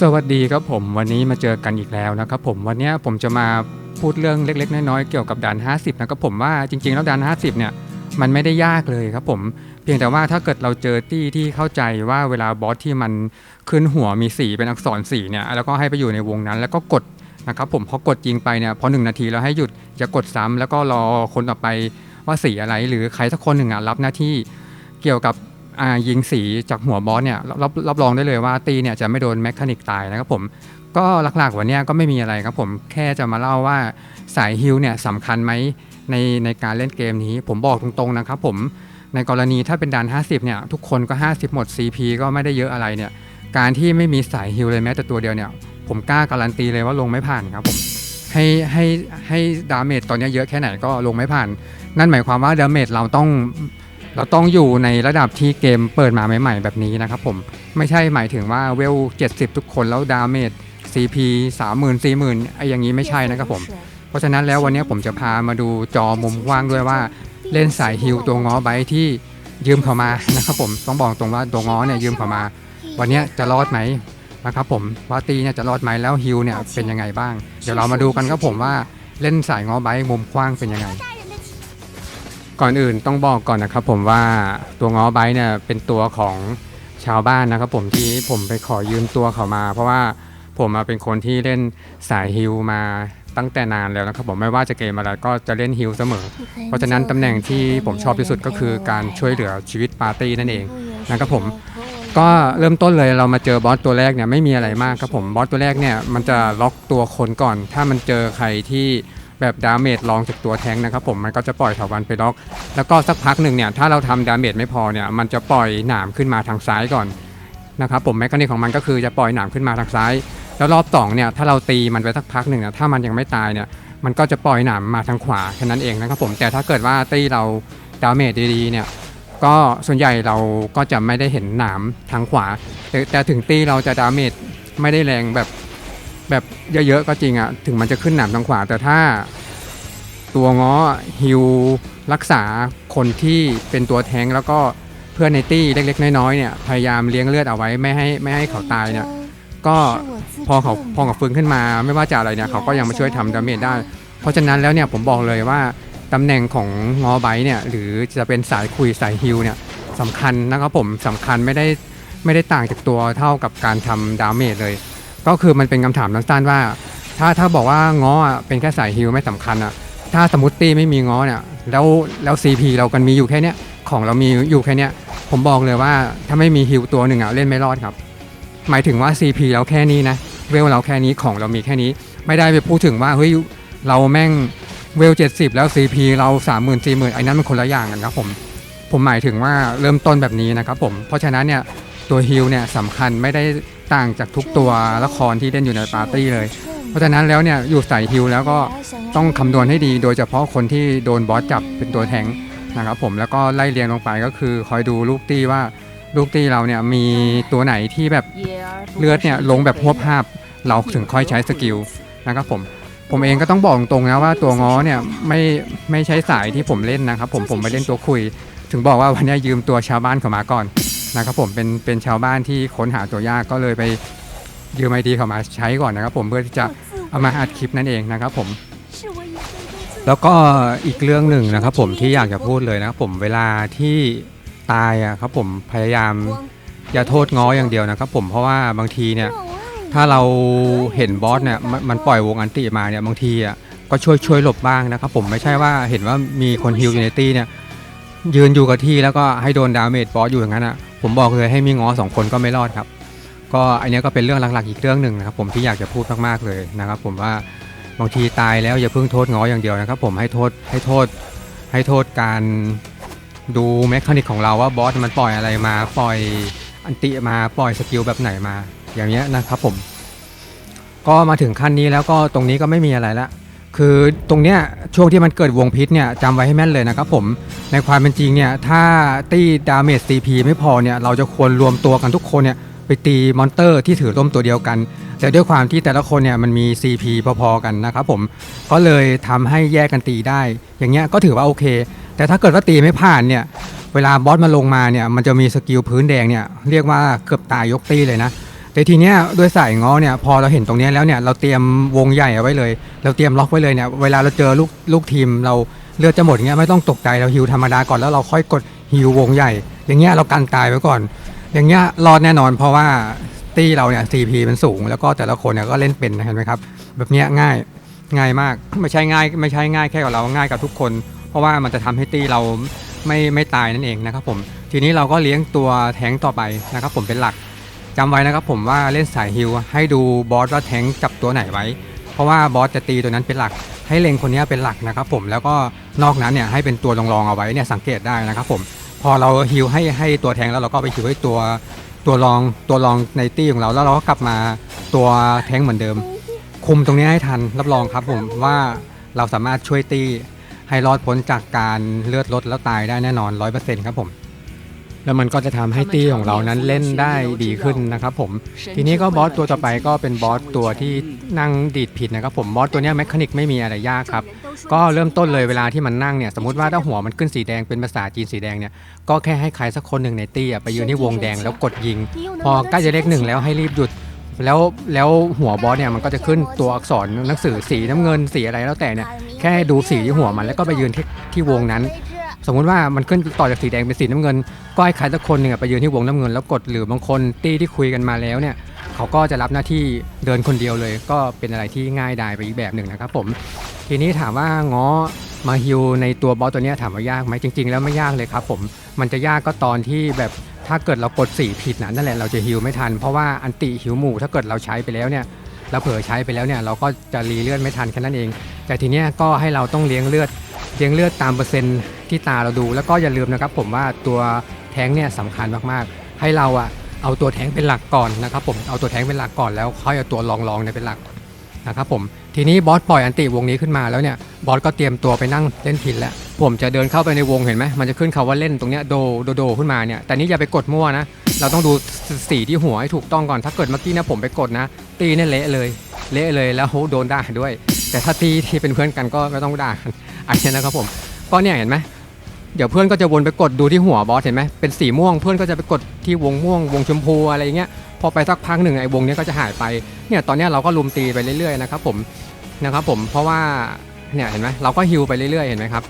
สวัสดีครับผมวันนี้มาเจอกันอีกแล้วนะครับผมวันนี้ผมจะมาพูดเรื่องเล็ก ๆ น้อยๆเกี่ยวกับด่าน 50 นะครับผมว่าจริง ๆ แล้วด่าน 50 เนี่ยมันไม่ได้ยากเลยครับผมเพียงแต่ว่าถ้าเกิดเราเจอตี้ที่เข้าใจว่าเวลาบอสที่มันขึ้นหัวมีสีเป็นอักษรสีเนี่ยแล้วก็ให้ไปอยู่ในวงนั้น แล้วก็กดนะครับผมพอกดยิงไปเนี่ยพอหนึ่งนาทีแล้วให้หยุดอย่ากดซ้ำแล้วก็รอคนต่อไปว่าสีอะไร หรือใครสักคนหนึ่งอะรับหน้าที่เกี่ยวกับ ยิงสีจากหัวบอสเนี่ยรับรับรองได้เลยว่าตีเนี่ยจะไม่โดนแมคานิกตายนะครับผมก็หลักๆวันนี้ก็ไม่มีอะไรครับผมแค่จะมาเล่าว่าสายฮิลเนี่ยสำคัญไหมในในการเล่นเกมนี้ ผมบอกตรงๆนะครับผมในกรณีถ้าเป็นด่าน50 เนี่ย ทุกคนก็ 50 หมด CP ก็ไม่ได้เยอะอะไรเนี่ย การที่ไม่มีสายฮิลเลยแม้แต่ตัวเดียวเนี่ย ผมกล้าการันตีเลยว่าลงไม่ผ่านครับผม ให้ให้ให้ดาเมจตอนนี้เยอะแค่ไหนก็ลงไม่ผ่าน นั่นหมายความว่าดาเมจเราต้อง เราต้องอยู่ในระดับที่เกมเปิดมาใหม่ ๆ แบบนี้นะครับผมไม่ใช่หมายถึงว่าเวล 70 ทุกคนแล้วดาเมจ CP 30,000 40,000ไอ้อย่างนี้ไม่ใช่นะครับผม เพราะฉะนั้นแล้ววันนี้ผมจะพามาดูจอมุมกว้างด้วยว่าเล่นสายฮิลตัวง้อไบท์ที่ยืมเขามานะครับผมต้องบอกตรงว่าตัวง้อเนี่ยยืมเขามา วันนี้จะรอดไหมนะครับผมว่าตีเนี่ยจะรอดไหมแล้วฮิลเนี่ยเป็นยังไงบ้าง เดี๋ยวเรามาดูกันครับผมว่าเล่นสายง้อไบท์มุมกว้างเป็นยังไง ก่อนอื่นต้องบอกก่อนนะครับผมว่าตัวง้อไบเนี่ยเป็นตัวของชาวบ้านนะครับผมที่ผมไปขอยืมตัวเขามา เพราะว่าผมมาเป็นคนที่เล่นสายฮิลมาตั้งแต่นานแล้วนะครับผมไม่ว่าจะเกมอะไรก็จะเล่นฮิลเสมอ เพราะฉะนั้นตำแหน่งที่ผมชอบที่สุดก็คือการช่วยเหลือชีวิตปาร์ตี้นั่นเองนะครับผมก็เริ่มต้นเลยเรามาเจอบอสตัวแรกเนี่ยไม่มีอะไรมากครับผมบอสตัวแรกเนี่ยมันจะล็อกตัวคนก่อน ถ้ามันเจอใครที่ แบบดาเมจลองจากตัวแทงนะครับผมมันก็จะปล่อยเถาวันไปล็อก แล้วก็สักพักหนึ่งเนี่ยถ้าเราทำดาเมจไม่พอเนี่ยมันจะปล่อยหนามขึ้นมาทางซ้ายก่อนนะครับผมแมคานิกของมันก็คือจะปล่อยหนามขึ้นมาทางซ้าย แล้วรอบสองเนี่ยถ้าเราตีมันไปสักพักหนึ่งถ้ามันยังไม่ตายเนี่ยมันก็จะปล่อยหนามมาทางขวาแค่นั้นเองนะครับผมแต่ถ้าเกิดว่าตีเราดาเมจดีๆเนี่ยก็ส่วนใหญ่เราก็จะไม่ได้เห็นหนามทางขวา แต่ถึงตีเราจะดาเมจไม่ได้แรงแบบ แบบเยอะๆก็จริงอะถึงมันจะขึ้นหนามทางขวา แต่ถ้าตัวง้อฮิวรักษาคนที่เป็นตัวแทงแล้วก็เพื่อนในตี้เล็กๆ น้อยๆเนี่ยพยายามเลี้ยงเลือดเอาไว้ไม่ให้ไม่ให้เขาตายเนี่ยก็พอเขาพอเขาฟื้นขึ้นมา ไม่ว่าจะอะไรเนี่ยเขาก็ยังมาช่วยทำดาเมจได้ เพราะฉะนั้นแล้วเนี่ยผมบอกเลยว่าตำแหน่งของงอไบเนี่ยหรือจะเป็นสายคุยสายฮิวเนี่ยสำคัญนะครับผมสำคัญไม่ได้ไม่ได้ต่างจากตัวเท่ากับการทำดาเมจเลย ก็คือมันเป็นคำถามสั้นๆว่า ถ้าถ้าบอกว่าง้ออะเป็นแค่สายฮิลไม่สำคัญอะถ้าสมมติตีไม่มีง้อเนี่ยแล้วแล้ว CP เรากันมีอยู่แค่เนี้ยของเรามีอยู่แค่เนี้ยผมบอกเลยว่าถ้าไม่มีฮิลตัวหนึ่งอะเล่นไม่รอดครับ หมายถึงว่า CP เราแค่นี้นะเวลเราแค่นี้ของเรามีแค่นี้ ไม่ได้ไปพูดถึงว่าเฮ้ยเราแม่งเวล70แล้ว CP เรา30,000 40,000ไอ้นั้นมันคนละอย่างกันครับผมผมหมายถึงว่าเริ่มต้นแบบนี้นะครับผมเพราะฉะนั้นเนี่ยตัวฮิลเนี่ยสำคัญไม่ได้ ต่างจากทุกตัวละครที่เล่นอยู่ในปาร์ตี้เลย เพราะฉะนั้นแล้วเนี่ยอยู่ใส่ฮิลแล้วก็ต้องคำนวณให้ดี โดยเฉพาะคนที่โดนบอสจับเป็นตัวแทงค์นะครับผมแล้วก็ไล่เรียงลงไปก็คือคอยดูลูกตี้ว่าลูกตี้เราเนี่ยมีตัวไหนที่แบบเลือดเนี่ยลงแบบหัวภาพเราถึงค่อยใช้สกิลนะครับผมผมเองก็ต้องบอกตรงๆนะว่าตัวง้อเนี่ยไม่ไม่ใช้สายที่ผมเล่นนะครับผมผมไปเล่นตัวคุย ถึงบอกว่าวันนี้ยืมตัวชาวบ้านเขามาก่อน นะครับผมเป็นเป็นชาวบ้านที่ค้นหาตัวยากก็เลยไปยืมไอดีเขามาใช้ก่อนนะครับ ผมเพื่อที่จะเอามาอัดคลิปนั่นเองนะครับผม แล้วก็อีกเรื่องหนึ่งนะครับ ผมที่อยากจะพูดเลยนะครับผมเวลาที่ตายอะครับผมพยายามอย่าโทษง้ออย่างเดียวนะครับ ผมเพราะว่าบางทีเนี่ยถ้าเราเห็นบอสเนี่ยมันมันปล่อยวงอันติมาเนี่ยบางทีอะก็ช่วยช่วยหลบบ้างนะครับ ผมไม่ใช่ว่าเห็นว่ามีคนฮิลอยู่ในตี้เนี่ยยืนอยู่กับที่แล้วก็ให้โดนดาเมจบอสอยู่อย่างนั้นอะ ผมบอกเลยให้มีง้อสองคนก็ไม่รอดครับ ก็อันนี้ก็เป็นเรื่องหลักๆ อีกเรื่องหนึ่งนะครับผมที่อยากจะพูดมากๆเลยนะครับ ผมว่าบางทีตายแล้วอย่าเพิ่งโทษง้ออย่างเดียวนะครับ ผมให้โทษให้โทษให้โทษการดูแมคานิกของเราว่าบอสมันปล่อยอะไรมาปล่อยอันติมาปล่อยสกิลแบบไหนมา อย่างเงี้ยนะครับผม ก็มาถึงขั้นนี้แล้วก็ตรงนี้ก็ไม่มีอะไรละ คือตรงเนี้ยช่วงที่มันเกิดวงพิษเนี่ยจำไว้ให้แม่นเลยนะครับผมในความเป็นจริงเนี่ยถ้าตีดาเมจ CP ไม่พอเนี่ยเราจะควรรวมตัวกันทุกคนเนี่ยไปตีมอนเตอร์ที่ถือร่มตัวเดียวกัน แต่ด้วยความที่แต่ละคนเนี่ยมันมี CP พอๆกันนะครับผมก็เลยทำให้แยกกันตีได้ อย่างเงี้ยก็ถือว่าโอเค แต่ถ้าเกิดว่าตีไม่ผ่านเนี่ยเวลาบอสมาลงมาเนี่ยมันจะมีสกิลพื้นแดงเนี่ยเรียกว่าเกือบตายยกตีเลยนะ แต่ทีเนี้ยด้วยสายง้อเนี่ยพอเราเห็นตรงเนี้ยแล้วเนี่ยเราเตรียมวงใหญ่เอาไว้เลย เราเตรียมล็อกไว้เลยเนี่ยเวลาเราเจอลูกลูกทีมเราเลือดจะหมดเงี้ยไม่ต้องตกใจเราฮิวธรรมดาก่อนแล้วเราค่อยกดฮิววงใหญ่ อย่างเงี้ยเรากันตายไว้ก่อน อย่างเงี้ยรอดแน่นอนเพราะว่าตี้เราเนี่ย CP มันสูง แล้วก็แต่ละคนเนี่ยก็เล่นเป็นนะเห็นไหมครับ แบบเนี้ยง่ายง่ายมากไม่ใช่ง่ายไม่ใช่ง่ายแค่กับเราง่ายกับทุกคน เพราะว่ามันจะทำให้ตี้เราไม่ไม่ตายนั่นเองนะครับผมทีนี้เราก็เลี้ยงตัวแทงต่อไปนะครับผมเป็นหลัก จำไว้นะครับผมว่าเล่นสายฮิลให้ดูบอสว่าแทงจับตัวไหนไว้ เพราะว่าบอสจะตีตัวนั้นเป็นหลัก ให้เล็งคนนี้เป็นหลักนะครับผมแล้วก็นอกนั้นเนี่ยให้เป็นตัวรองๆเอาไว้เนี่ยสังเกตได้นะครับผมพอเราฮิลให้ให้ตัวแทงแล้วเราก็ไปฮิลให้ตัวตัวรองตัวรองในตี้ของเราแล้วเราก็กลับมาตัวแทงเหมือนเดิม คุมตรงนี้ให้ทันรับรองครับผมว่าเราสามารถช่วยตีให้รอดพ้นจากการเลือดลดแล้วตายได้แน่นอน 100%ครับผม แล้วมันก็จะทำให้ตีของเรานั้นเล่นได้ดีขึ้นนะครับผม ทีนี้ก็บอสตัวต่อไปก็เป็นบอสตัวที่นั่งดีดผิดนะครับผมบอสตัวนี้แมคานิกไม่มีอะไรยากครับ ก็เริ่มต้นเลยเวลาที่มันนั่งเนี่ยสมมติว่าถ้าหัวมันขึ้นสีแดงเป็นภาษาจีนสีแดงเนี่ยก็แค่ให้ใครสักคนหนึ่งในตี้ไปยืนที่วงแดงแล้วกดยิง พอใกล้จะเลขหนึ่งแล้วให้รีบหยุดแล้วแล้วหัวบอสเนี่ยมันก็จะขึ้นตัวอักษรหนังสือสีน้ำเงินสีอะไรแล้วแต่เนี่ยแค่ดูสีที่หัวมันแล้วก็ไปยืนที่ที่วงนั้น สมมุติว่ามันขึ้นต่อจากสีแดงเป็นสีน้ำเงิน ก็ให้ใครสักคนหนึ่งไปยืนที่วงน้ำเงินแล้วกดหรือบางคนตี้ที่คุยกันมาแล้วเนี่ยเขาก็จะรับหน้าที่เดินคนเดียวเลย ก็เป็นอะไรที่ง่ายดายไปอีกแบบหนึ่งนะครับผมทีนี้ถามว่าง้อมาฮิวในตัวบอสตัวนี้ถามว่ายากไหมจริง ๆ แล้วไม่ยากเลยครับผมมันจะยากก็ตอนที่แบบถ้าเกิดเรากดสีผิดนะนั่นแหละเราจะฮิวไม่ทัน เพราะว่าอันติฮิวหมู่ถ้าเกิดเราใช้ไปแล้วเนี่ยเราเผลอใช้ไปแล้วเนี่ยเราก็จะรีเลือดไม่ทันแค่นั้นเอง แต่ทีเนี้ยก็ให้เราต้องเลี้ยงเลือดเลี้ยงเลือดตามเปอร์เซ็นต์ ที่ตาเราดู แล้วก็อย่าลืมนะครับผมว่าตัวแท้งเนี่ยสำคัญมากๆ ให้เราอะเอาตัวแท้งเป็นหลักก่อนนะครับผมเอาตัวแท้งเป็นหลักก่อนแล้วค่อยเอาตัวรองๆเนี่ยเป็นหลักนะครับผมทีนี้บอสปล่อยอันติวงนี้ขึ้นมาแล้วเนี่ยบอสก็เตรียมตัวไปนั่งเล่นพินแล้ว ผมจะเดินเข้าไปในวงเห็นไหมมันจะขึ้นคาว่าเล่นตรงเนี้ยโดโดโดขึ้นมาเนี่ยแต่นี่อย่าไปกดมั่วนะ เราต้องดูสีที่หัวให้ถูกต้องก่อนถ้าเกิดเมื่อกี้นะผมไปกดนะ ตีเนี่ยเละเลย เละเลยแล้วโดนด่าด้วย แต่ถ้าตีที่เป็นเพื่อนกันก็ไม่ต้องด่าอันนี้นะครับผมก็เนี่ยเห็นไหม เดี๋ยวเพื่อนก็จะวนไปกดดูที่หัวบอสเห็นไหมเป็นสีม่วงเพื่อนก็จะไปกดที่วงม่วง วงชมพูอะไรเงี้ยพอไปสักพักหนึ่งไอ้วงนี้ก็จะหายไปเนี่ยตอนนี้เราก็ลุมตีไปเรื่อยๆนะครับผมนะครับผมเพราะว่าเนี่ยเห็นไหมเราก็ฮิวไปเรื่อยๆเห็นไหมครับ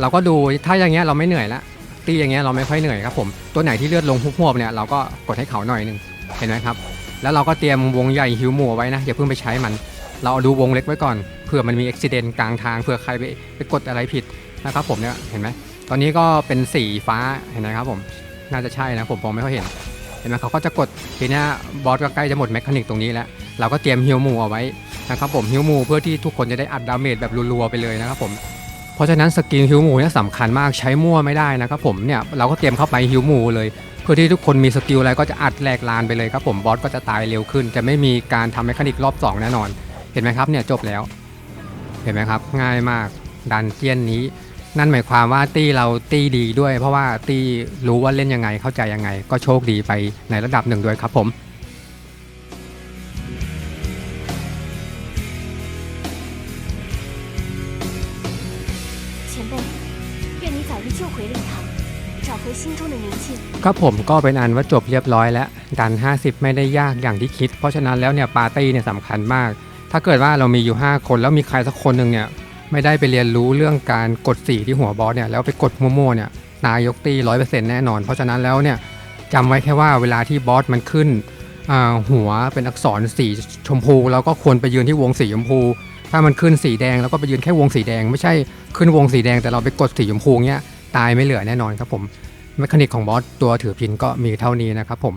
เราก็ดูถ้าอย่างเงี้ยเราไม่เหนื่อยละตีอย่างเงี้ยเราไม่ค่อยเหนื่อยครับผมตัวไหนที่เลือดลงหุบหวบเนี่ยเราก็กดให้เขาหน่อยนึงเห็นไหมครับแล้วเราก็เตรียมวงใหญ่ฮิวหมู่ไว้นะอย่าเพิ่งไปใช้มัน เราเอาดูวงเล็กไว้ก่อนเผื่อมันมีอุบิเหตุกลางทางเผื่อใครไปไปกดอะไรผิดนะครับผมเนี่ยเห็นไหม ตอนนี้ก็เป็นสีฟ้าเห็นไหมครับผมน่าจะใช่นะผมมองไม่ค่อยเห็น เห็นไหมเขาก็จะกดทีนี้บอสก็ใกล้จะหมดแมคานิกตรงนี้แล้วเราก็เตรียมฮิวมูเอาไว้นะครับผมฮิวมูเพื่อที่ทุกคนจะได้อัดดาเมจแบบรัวๆไปเลยนะครับผมเพราะฉะนั้นสกิลฮิวมูเนี่ยสำคัญมากใช้มั่วไม่ได้นะครับผมเนี่ยเราก็เตรียมเข้าไปฮิวมูเลยเพื่อที่ทุกคนมีสกิลอะไรก็จะอัดแหลกลานไปเลยครับผมบอสก็จะตายเร็วขึ้น จะไม่มีการทำแมคานิกรอบสองแน่นอน เห็นไหมครับเนี่ยจบแล้ว เห็นไหมครับง่ายมากดันเจียนนี้ นั่นหมายความว่าตี้เราตี้ดีด้วย เพราะว่าตี้รู้ว่าเล่นยังไงเข้าใจยังไง ก็โชคดีไปในระดับหนึ่งด้วยครับผมก็ผมก็เป็นอันว่าจบเรียบร้อยแล้วดัน 50 ไม่ได้ยากอย่างที่คิด เพราะฉะนั้นแล้วเนี่ยปาร์ตี้เนี่ยสำคัญมาก ถ้าเกิดว่าเรามีอยู่ 5 คนแล้วมีใครสักคนหนึ่งเนี่ย ไม่ได้ไปเรียนรู้เรื่องการกดสีที่หัวบอสเนี่ยแล้วไปกดมั่วๆเนี่ยนายกตีร้อยเปอร์เซ็นต์แน่นอน เพราะฉะนั้นแล้วเนี่ยจำไว้แค่ว่าเวลาที่บอสมันขึ้นหัวเป็นอักษรสีชมพูเราก็ควรไปยืนที่วงสีชมพู ถ้ามันขึ้นสีแดงเราก็ไปยืนแค่วงสีแดง ไม่ใช่ขึ้นวงสีแดงแต่เราไปกดสีชมพูเงี้ยตายไม่เหลือแน่นอนครับผมแมคานิกของบอสตัวถือพินก็มีเท่านี้นะครับผม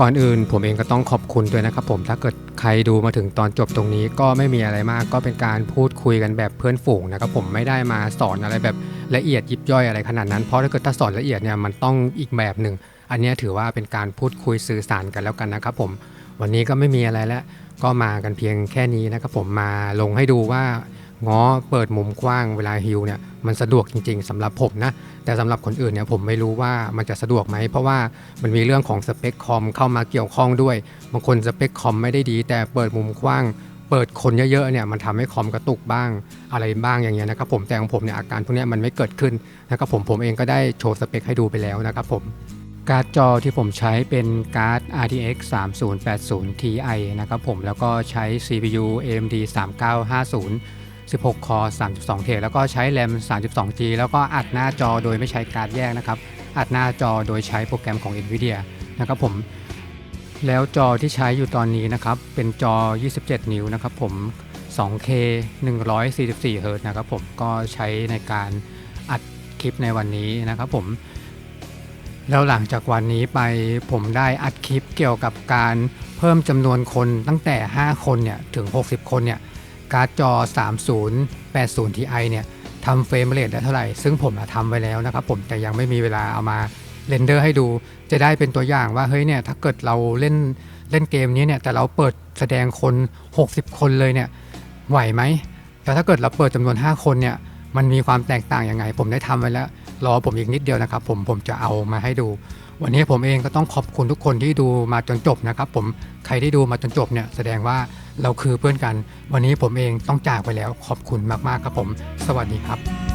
ก่อนอื่นผมเองก็ต้องขอบคุณด้วยนะครับผมถ้าเกิดใครดูมาถึงตอนจบตรงนี้ก็ไม่มีอะไรมากก็เป็นการพูดคุยกันแบบเพื่อนฝูงนะครับผมไม่ได้มาสอนอะไรแบบละเอียดยิบย่อยอะไรขนาดนั้นเพราะถ้าเกิดถ้าสอนละเอียดเนี่ยมันต้องอีกแบบหนึ่งอันนี้ถือว่าเป็นการพูดคุยสื่อสารกันแล้วกันนะครับผมวันนี้ก็ไม่มีอะไรแล้วก็มากันเพียงแค่นี้นะครับผมมาลงให้ดูว่า ง้อเปิดมุมกว้างเวลาฮิวเนี่ยมันสะดวกจริง ๆสำหรับผมนะแต่สำหรับคนอื่นเนี่ยผมไม่รู้ว่ามันจะสะดวกไหม เพราะว่ามันมีเรื่องของสเปคคอมเข้ามาเกี่ยวข้องด้วยบางคนสเปคคอมไม่ได้ดี แต่เปิดมุมกว้างเปิดคนเยอะๆเนี่ยมันทำให้คอมกระตุกบ้างอะไรบ้างอย่างเงี้ยนะครับผมแต่ของผมเนี่ยอาการพวกนี้มันไม่เกิดขึ้นนะครับผมผมเองก็ได้โชว์สเปคให้ดูไปแล้วนะครับผมการ์ดจอที่ผมใช้เป็นการ์ด RTX 3080 Ti นะครับผมแล้วก็ใช้ CPU AMD 3950 16 คอ 32 เทแล้วก็ใช้ RAM 32G แล้วก็อัดหน้าจอโดยไม่ใช้การ์ดแยกนะครับ อัดหน้าจอโดยใช้โปรแกรมของ NVIDIA นะครับผม แล้วจอที่ใช้อยู่ตอนนี้นะครับ เป็นจอ 27 นิ้วนะครับผม 2K 144 Hz นะครับผม ก็ใช้ในการอัดคลิปในวันนี้นะครับผม แล้วหลังจากวันนี้ไปผมได้อัดคลิปเกี่ยวกับการเพิ่มจำนวนคนตั้งแต่ 5 คนเนี่ย ถึง 60 คนเนี่ย การ์ดจอ 3080 Ti เนี่ยทำเฟรมเรทได้เท่าไหร่ ซึ่งผมอะทำไว้แล้วนะครับผมแต่ยังไม่มีเวลาเอามาเรนเดอร์ให้ดู จะได้เป็นตัวอย่างว่าเฮ้ยเนี่ยถ้าเกิดเราเล่นเล่นเกมนี้เนี่ยแต่เราเปิดแสดงคน 60 คนเลยเนี่ยไหวไหมแต่ถ้าเกิดเราเปิดจำนวน 5 คนเนี่ยมันมีความแตกต่างยังไง ผมได้ทำไว้แล้ว รอผมอีกนิดเดียวนะครับ ผมผมจะเอามาให้ดู วันนี้ผมเองก็ต้องขอบคุณทุกคนที่ดูมาจนจบนะครับผมใครที่ดูมาจนจบเนี่ยแสดงว่า เราคือเพื่อนกัน วันนี้ผมเองต้องจากไปแล้วขอบคุณมากๆครับผม สวัสดีครับ